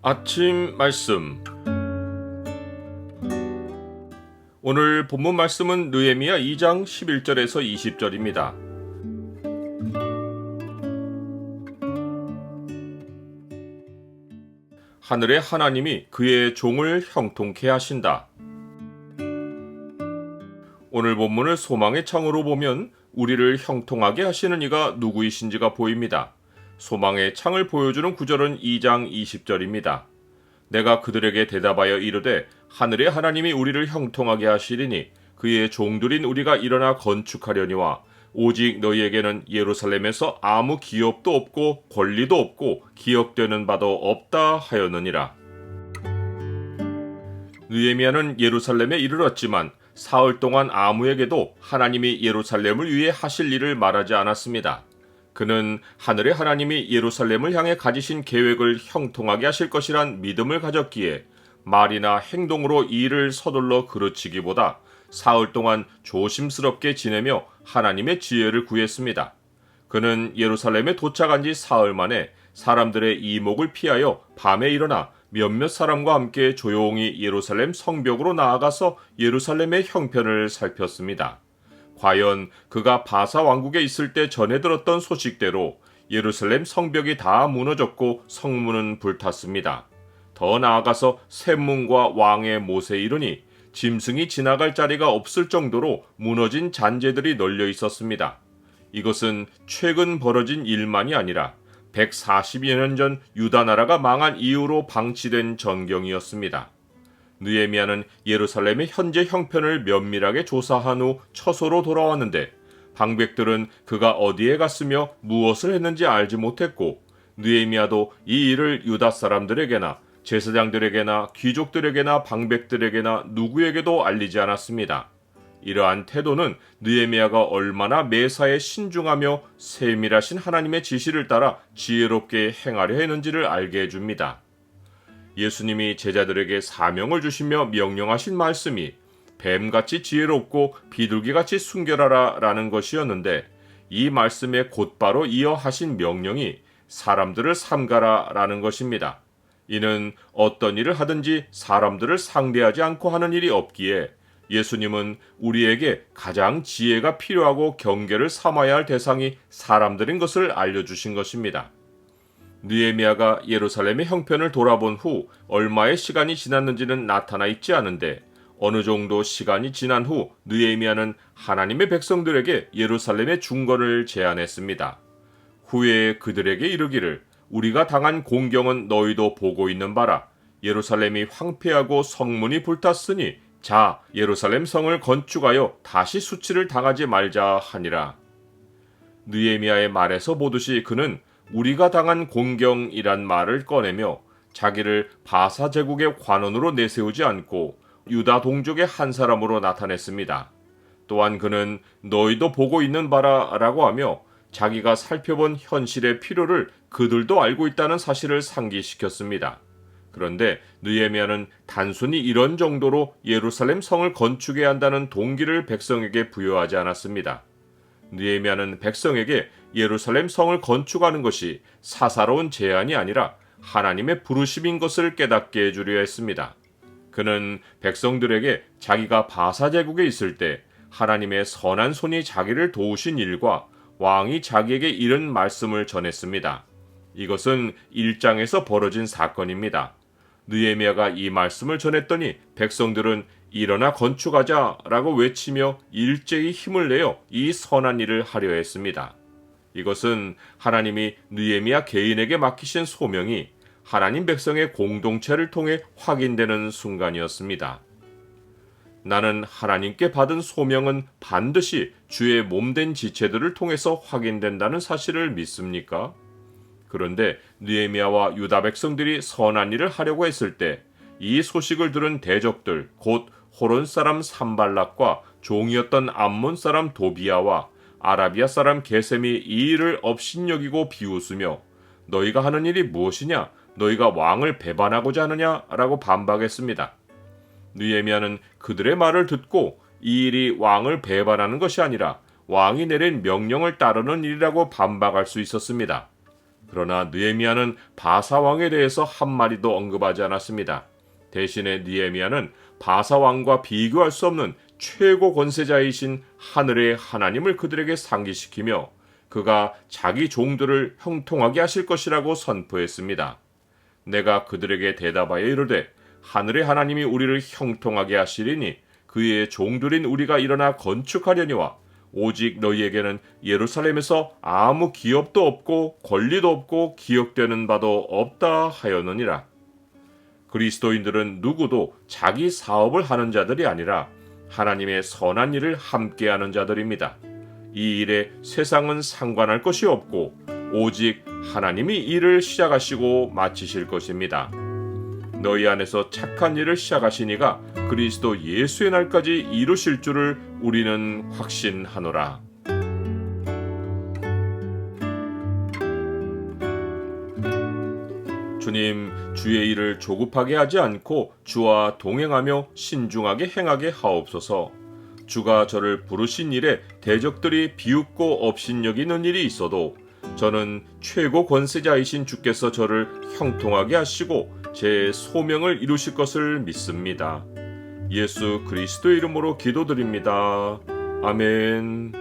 아침 말씀 오늘 본문 말씀은 느헤미야 2장 11절에서 20절입니다. 하늘의 하나님이 그의 종을 형통케 하신다. 오늘 본문을 소망의 창으로 보면 우리를 형통하게 하시는 이가 누구이신지가 보입니다. 소망의 창을 보여주는 구절은 2장 20절입니다. 내가 그들에게 대답하여 이르되 하늘의 하나님이 우리를 형통하게 하시리니 그의 종들인 우리가 일어나 건축하려니와 오직 너희에게는 예루살렘에서 아무 기업도 없고 권리도 없고 기억되는 바도 없다 하였느니라. 느헤미야는 예루살렘에 이르렀지만 사흘 동안 아무에게도 하나님이 예루살렘을 위해 하실 일을 말하지 않았습니다. 그는 하늘의 하나님이 예루살렘을 향해 가지신 계획을 형통하게 하실 것이란 믿음을 가졌기에 말이나 행동으로 이 일을 서둘러 그르치기보다 사흘 동안 조심스럽게 지내며 하나님의 지혜를 구했습니다. 그는 예루살렘에 도착한 지 사흘 만에 사람들의 이목을 피하여 밤에 일어나 몇몇 사람과 함께 조용히 예루살렘 성벽으로 나아가서 예루살렘의 형편을 살폈습니다. 과연 그가 바사 왕국에 있을 때 전해 들었던 소식대로 예루살렘 성벽이 다 무너졌고 성문은 불탔습니다. 더 나아가서 샘문과 왕의 못에 이르니 짐승이 지나갈 자리가 없을 정도로 무너진 잔재들이 널려 있었습니다. 이것은 최근 벌어진 일만이 아니라 140여 년 전 유다 나라가 망한 이후로 방치된 전경이었습니다. 느에미아는 예루살렘의 현재 형편을 면밀하게 조사한 후 처소로 돌아왔는데 방백들은 그가 어디에 갔으며 무엇을 했는지 알지 못했고 느에미아도 이 일을 유다 사람들에게나 제사장들에게나 귀족들에게나 방백들에게나 누구에게도 알리지 않았습니다. 이러한 태도는 느에미아가 얼마나 매사에 신중하며 세밀하신 하나님의 지시를 따라 지혜롭게 행하려 했는지를 알게 해줍니다. 예수님이 제자들에게 사명을 주시며 명령하신 말씀이 뱀같이 지혜롭고 비둘기같이 순결하라 라는 것이었는데 이 말씀에 곧바로 이어 하신 명령이 사람들을 삼가라 라는 것입니다. 이는 어떤 일을 하든지 사람들을 상대하지 않고 하는 일이 없기에 예수님은 우리에게 가장 지혜가 필요하고 경계를 삼아야 할 대상이 사람들인 것을 알려주신 것입니다. 느에미아가 예루살렘의 형편을 돌아본 후 얼마의 시간이 지났는지는 나타나 있지 않은데 어느 정도 시간이 지난 후 느에미아는 하나님의 백성들에게 예루살렘의 중건을 제안했습니다. 후에 그들에게 이르기를 우리가 당한 공경은 너희도 보고 있는 바라 예루살렘이 황폐하고 성문이 불탔으니 자 예루살렘 성을 건축하여 다시 수치를 당하지 말자 하니라. 느에미아의 말에서 보듯이 그는 우리가 당한 공경이란 말을 꺼내며 자기를 바사 제국의 관원으로 내세우지 않고 유다 동족의 한 사람으로 나타냈습니다. 또한 그는 너희도 보고 있는 바라라고 하며 자기가 살펴본 현실의 필요를 그들도 알고 있다는 사실을 상기시켰습니다. 그런데 느헤미야는 단순히 이런 정도로 예루살렘 성을 건축해야 한다는 동기를 백성에게 부여하지 않았습니다. 느헤미야는 백성에게 예루살렘 성을 건축하는 것이 사사로운 제안이 아니라 하나님의 부르심인 것을 깨닫게 해주려 했습니다. 그는 백성들에게 자기가 바사 제국에 있을 때 하나님의 선한 손이 자기를 도우신 일과 왕이 자기에게 이른 말씀을 전했습니다. 이것은 1장에서 벌어진 사건입니다. 느에미아가 이 말씀을 전했더니 백성들은 일어나 건축하자라고 외치며 일제히 힘을 내어 이 선한 일을 하려 했습니다. 이것은 하나님이 느에미아 개인에게 맡기신 소명이 하나님 백성의 공동체를 통해 확인되는 순간이었습니다. 나는 하나님께 받은 소명은 반드시 주의 몸된 지체들을 통해서 확인된다는 사실을 믿습니까? 그런데 느에미아와 유다 백성들이 선한 일을 하려고 했을 때 이 소식을 들은 대적들 곧 호론 사람 산발락과 종이었던 암몬 사람 도비아와 아라비아 사람 게셈이 이 일을 업신여기고 비웃으며 너희가 하는 일이 무엇이냐 너희가 왕을 배반하고자 하느냐라고 반박했습니다. 느에미아는 그들의 말을 듣고 이 일이 왕을 배반하는 것이 아니라 왕이 내린 명령을 따르는 일이라고 반박할 수 있었습니다. 그러나 느헤미야는 바사 왕에 대해서 한 마디도 언급하지 않았습니다. 대신에 느헤미야는 바사 왕과 비교할 수 없는 최고 권세자이신 하늘의 하나님을 그들에게 상기시키며 그가 자기 종들을 형통하게 하실 것이라고 선포했습니다. 내가 그들에게 대답하여 이르되 하늘의 하나님이 우리를 형통하게 하시리니 그의 종들인 우리가 일어나 건축하려니와 오직 너희에게는 예루살렘에서 아무 기업도 없고 권리도 없고 기억되는 바도 없다 하였느니라. 그리스도인들은 누구도 자기 사업을 하는 자들이 아니라 하나님의 선한 일을 함께하는 자들입니다. 이 일에 세상은 상관할 것이 없고 오직 하나님이 일을 시작하시고 마치실 것입니다. 너희 안에서 착한 일을 시작하시니가 그리스도 예수의 날까지 이루실 줄을 우리는 확신하노라. 주님, 주의 일을 조급하게 하지 않고 주와 동행하며 신중하게 행하게 하옵소서. 주가 저를 부르신 일에 대적들이 비웃고 업신여기는 일이 있어도 저는 최고 권세자이신 주께서 저를 형통하게 하시고 제 소명을 이루실 것을 믿습니다. 예수 그리스도 이름으로 기도드립니다. 아멘.